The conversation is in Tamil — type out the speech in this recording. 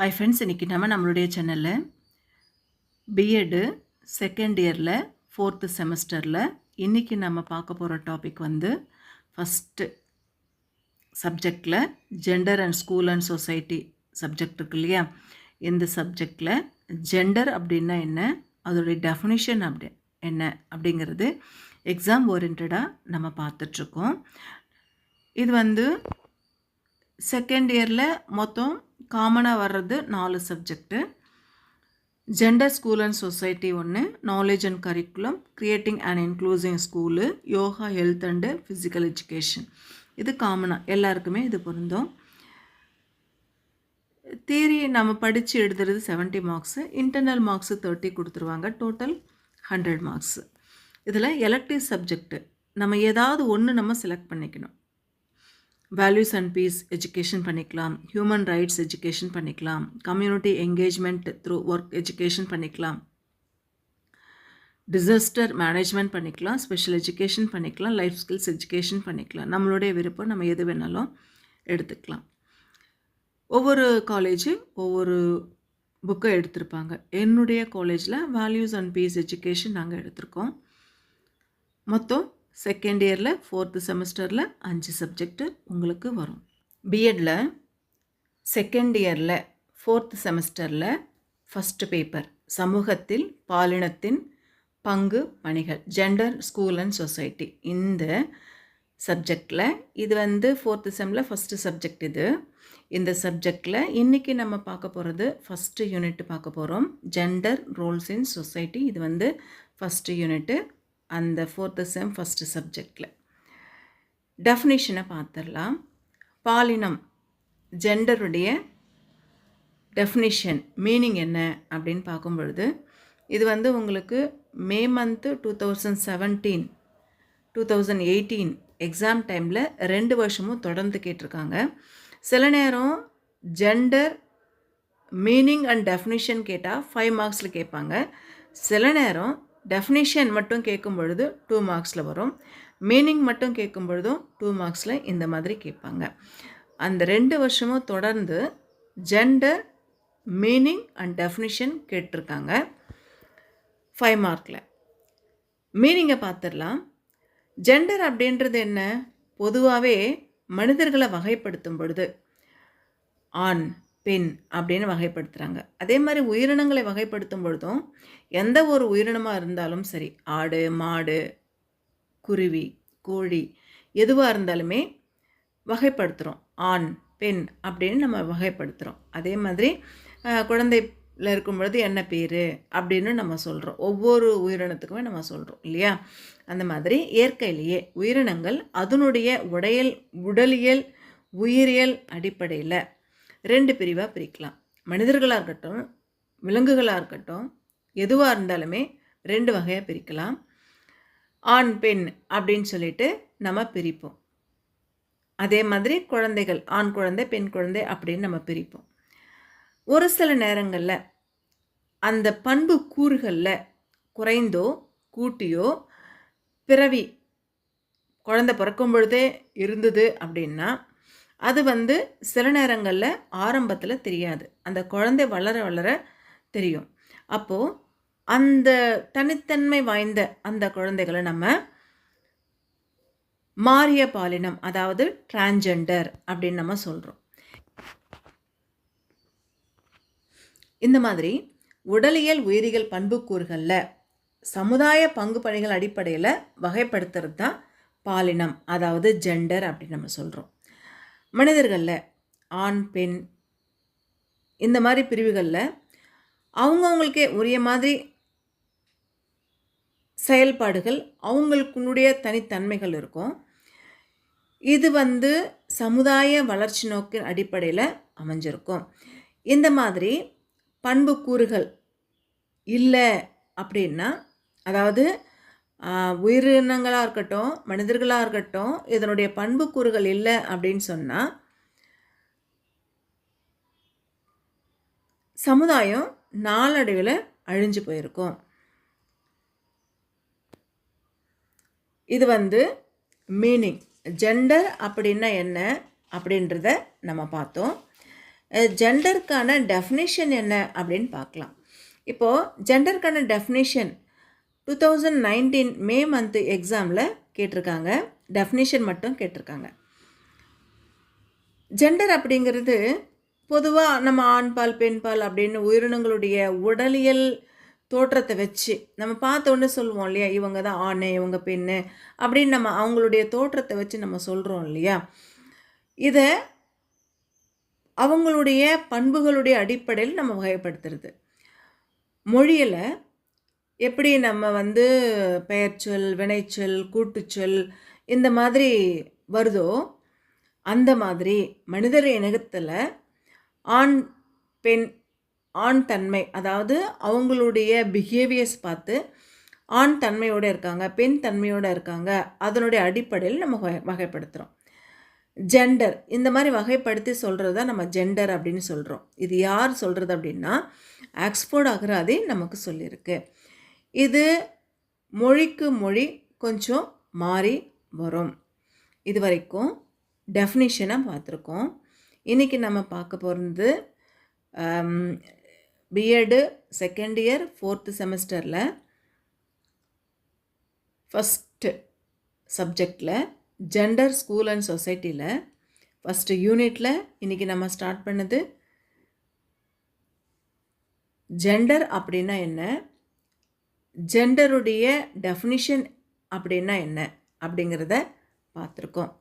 ஹை ஃப்ரெண்ட்ஸ் இன்றைக்கி நம்ம நம்மளுடைய சேனலில் பிஎட்டு செகண்ட் இயரில் ஃபோர்த்து செமஸ்டரில் இன்றைக்கி நம்ம பார்க்க போகிற டாபிக் வந்து ஃபஸ்ட்டு சப்ஜெக்டில் gender and school and society subject இருக்கு இல்லையா? இந்த சப்ஜெக்டில் ஜெண்டர் அப்படின்னா என்ன? அதோடைய டெஃபினிஷன் அப்படி என்ன அப்படிங்கிறது எக்ஸாம் ஓரியன்டாக நம்ம பார்த்துட்ருக்கோம் இது வந்து செகண்ட் இயரில் மொத்தம் காமனாக வர்றது நாலு subject gender school and society ஒன்று knowledge and curriculum creating and including school yoga health and physical education இது காமனாக எல்லாருக்குமே இது பொருந்தும். தியரி நம்ம படித்து எழுதுறது seventy marks internal marks thirty கொடுத்துருவாங்க டோட்டல் ஹண்ட்ரட் மார்க்ஸு இதில் எலக்டிவ் சப்ஜெக்ட்டு நம்ம ஏதாவது ஒன்று நம்ம செலக்ட் பண்ணிக்கணும். வேல்யூஸ் அண்ட் பீஸ் எஜுகேஷன் பண்ணிக்கலாம் ஹியூமன் ரைட்ஸ் எஜுகேஷன் பண்ணிக்கலாம் community engagement through work education பண்ணிக்கலாம் டிசாஸ்டர் மேனேஜ்மெண்ட் பண்ணிக்கலாம் ஸ்பெஷல் எஜுகேஷன் பண்ணிக்கலாம் லைஃப் ஸ்கில்ஸ் எஜுகேஷன் பண்ணிக்கலாம் நம்மளுடைய விருப்பம் நம்ம எது வேணாலும் எடுத்துக்கலாம். ஒவ்வொரு காலேஜு ஒவ்வொரு புக்கை எடுத்திருப்பாங்க. என்னுடைய காலேஜில் வேல்யூஸ் அண்ட் பீஸ் எஜுகேஷன் நாங்கள் எடுத்திருக்கோம். மொத்தம் செகண்ட் இயரில் ஃபோர்த்து செமஸ்டரில் அஞ்சு சப்ஜெக்ட்டு உங்களுக்கு வரும். பிஎட்டில் செகண்ட் இயரில் ஃபோர்த்து செமஸ்டரில் ஃபஸ்ட்டு பேப்பர் சமூகத்தில் பாலினத்தின் பங்கு பணிகள் ஜெண்டர் ஸ்கூல் அண்ட் சொசைட்டி இந்த சப்ஜெக்டில் இது வந்து ஃபோர்த்து செம்மில் ஃபஸ்ட்டு சப்ஜெக்ட் இது. இந்த சப்ஜெக்டில் இன்றைக்கி நம்ம பார்க்க போகிறது ஃபஸ்ட்டு யூனிட் பார்க்க போகிறோம் ஜெண்டர் ரோல்ஸ் இன் சொசைட்டி இது வந்து ஃபஸ்ட்டு யூனிட்டு அந்த ஃபோர்த்து செம் ஃபஸ்ட்டு சப்ஜெக்டில் டெஃபினிஷனை பார்த்துடலாம் பாலினம் ஜெண்டருடைய டெஃபினிஷன் மீனிங் என்ன அப்படின்னு பார்க்கும் பொழுது இது வந்து உங்களுக்கு May month two thousand seventeen two thousand eighteen exam டைமில் ரெண்டு வருஷமும் தொடர்ந்து கேட்டிருக்காங்க. சில நேரம் ஜெண்டர் மீனிங் அண்ட் டெஃபினிஷன் கேட்டால் ஃபைவ் மார்க்ஸில் கேட்பாங்க. சில நேரம் டெஃபினிஷன் மட்டும் கேட்கும் பொழுது டூ மார்க்ஸில் வரும். மீனிங் மட்டும் கேட்கும் பொழுதும் டூ மார்க்ஸில் இந்த மாதிரி கேட்பாங்க. அந்த ரெண்டு வருஷமும் தொடர்ந்து ஜெண்டர் மீனிங் அண்ட் டெஃபினிஷன் கேட்டிருக்காங்க. ஃபைவ் மார்க்கில் மீனிங்கை பார்த்துடலாம் ஜெண்டர் அப்படின்றது என்ன? பொதுவாகவே மனிதர்களை வகைப்படுத்தும் பொழுது. ஆண் பெண் அப்படின்னு வகைப்படுத்துகிறாங்க அதே மாதிரி உயிரினங்களை வகைப்படுத்தும் பொழுதும் எந்த ஒரு உயிரினமாக இருந்தாலும் சரி ஆடு மாடு குருவி கோழி எதுவாக இருந்தாலுமே வகைப்படுத்துகிறோம் ஆண் பெண் அப்படின்னு நம்ம வகைப்படுத்துகிறோம் அதே மாதிரி குழந்தையில் இருக்கும் பொழுது என்ன பேர் அப்படின்னு நம்ம சொல்கிறோம் ஒவ்வொரு உயிரினத்துக்குமே நம்ம சொல்கிறோம் இல்லையா? அந்த மாதிரி இயற்கையிலேயே உயிரினங்கள் அதனுடைய உடையல் உடலியல் உயிரியல் அடிப்படையில் ரெண்டு பிரிவாக பிரிக்கலாம். மனிதர்களாக இருக்கட்டும் விலங்குகளாக இருக்கட்டும் எதுவாக இருந்தாலுமே ரெண்டு வகையாக பிரிக்கலாம். ஆண் பெண் அப்படின்னு சொல்லிட்டு நம்ம பிரிப்போம். அதே மாதிரி குழந்தைகள் ஆண் குழந்தை பெண் குழந்தை அப்படின்னு நம்ம பிரிப்போம். ஒரு சில நேரங்களில் அந்த பண்பு கூறுகளில் குறைந்தோ கூட்டியோ பிறவி குழந்தை பிறக்கும் பொழுதே இருந்தது அப்படின்னா அது வந்து சில நேரங்களில் ஆரம்பத்தில் தெரியாது. அந்த குழந்தை வளர வளர தெரியும். அப்போது அந்த தனித்தன்மை வாய்ந்த அந்த குழந்தைகளை நம்ம மாறிய பாலினம் அதாவது டிரான்ஜெண்டர் அப்படின்னு நம்ம சொல்கிறோம் இந்த மாதிரி உடலியல் உயிரியல் பண்புக்கூறுகளில் சமுதாய பங்கு பணிகள் அடிப்படையில் வகைப்படுத்துறது தான் பாலினம் அதாவது ஜெண்டர் அப்படின்னு நம்ம சொல்கிறோம் மனிதர்களில் ஆண் பெண் இந்த மாதிரி பிரிவுகளில் அவங்கவுங்களுக்கே உரிய மாதிரி செயல்பாடுகள் அவங்களுக்குனுடைய தனித்தன்மைகள் இருக்கும். இது வந்து சமுதாய வளர்ச்சி நோக்கின் அடிப்படையில் அமைஞ்சிருக்கும். இந்த மாதிரி பண்புக்கூறுகள் இல்லை அப்படின்னா அதாவது உயிரினங்களாக இருக்கட்டும் மனிதர்களாக இருக்கட்டும் இதனுடைய பண்புக்கூறுகள் இல்லை அப்படின்னு சொன்னால் சமுதாயம் நாளடைவில் அழிஞ்சு போயிருக்கும். இது வந்து மீனிங் ஜெண்டர் அப்படின்னா என்ன அப்படின்றத நம்ம பார்த்தோம். ஜெண்டருக்கான டெஃபினேஷன் என்ன அப்படின்னு பார்க்கலாம். இப்போது ஜெண்டருக்கான definition two thousand nineteen May month எக்ஸாமில் கேட்டிருக்காங்க. டெஃபினேஷன் மட்டும் கேட்டிருக்காங்க. ஜெண்டர் அப்படிங்கிறது பொதுவாக நம்ம ஆண்பால் பெண்பால் அப்படின்னு உயிரினங்களுடைய உடலியல் தோற்றத்தை வச்சு நம்ம பார்த்தோன்னு சொல்லுவோம் இல்லையா? இவங்க தான் ஆண் இவங்க பெண்ணு அப்படின்னு நம்ம அவங்களுடைய தோற்றத்தை வச்சு நம்ம சொல்கிறோம் இல்லையா? இதை அவங்களுடைய பண்புகளுடைய அடிப்படையில் நம்ம வகைப்படுத்துறது. மொழியில் எப்படி நம்ம வந்து பெயர்ச்சொல் வினைச்சொல் கூட்டுச்சொல் இந்த மாதிரி வருதோ அந்த மாதிரி மனிதர் இனகத்தில் ஆண் பெண் ஆண் தன்மை அதாவது அவங்களுடைய பிஹேவியர்ஸ் பார்த்து ஆண் தன்மையோடு இருக்காங்க பெண் தன்மையோடு இருக்காங்க அதனுடைய அடிப்படையில் நம்ம வகை வகைப்படுத்துகிறோம் ஜெண்டர் இந்த மாதிரி வகைப்படுத்தி சொல்கிறது தான் நம்ம ஜெண்டர் அப்படின்னு சொல்கிறோம் இது யார் சொல்கிறது அப்படின்னா ஆக்ஸ்போர்ட் அகராதி நமக்கு சொல்லியிருக்கு. இது மொழிக்கு மொழி கொஞ்சம் மாறி வரும். இது வரைக்கும் டெஃபினிஷனாக பார்த்துருக்கோம். இன்றைக்கி நம்ம பார்க்க போகிறது B Ed second year fourth செமஸ்டரில் ஃபஸ்ட்டு சப்ஜெக்டில் ஜெண்டர் ஸ்கூல் அண்ட் சொசைட்டியில் ஃபஸ்ட்டு யூனிட்டில் இன்றைக்கி நம்ம ஸ்டார்ட் பண்ணது ஜெண்டர் அப்படின்னா என்ன? ஜெண்டருடைய டெஃபினிஷன் அப்படின்னா என்ன? அப்படிங்கிறத பார்த்துருக்கோம்.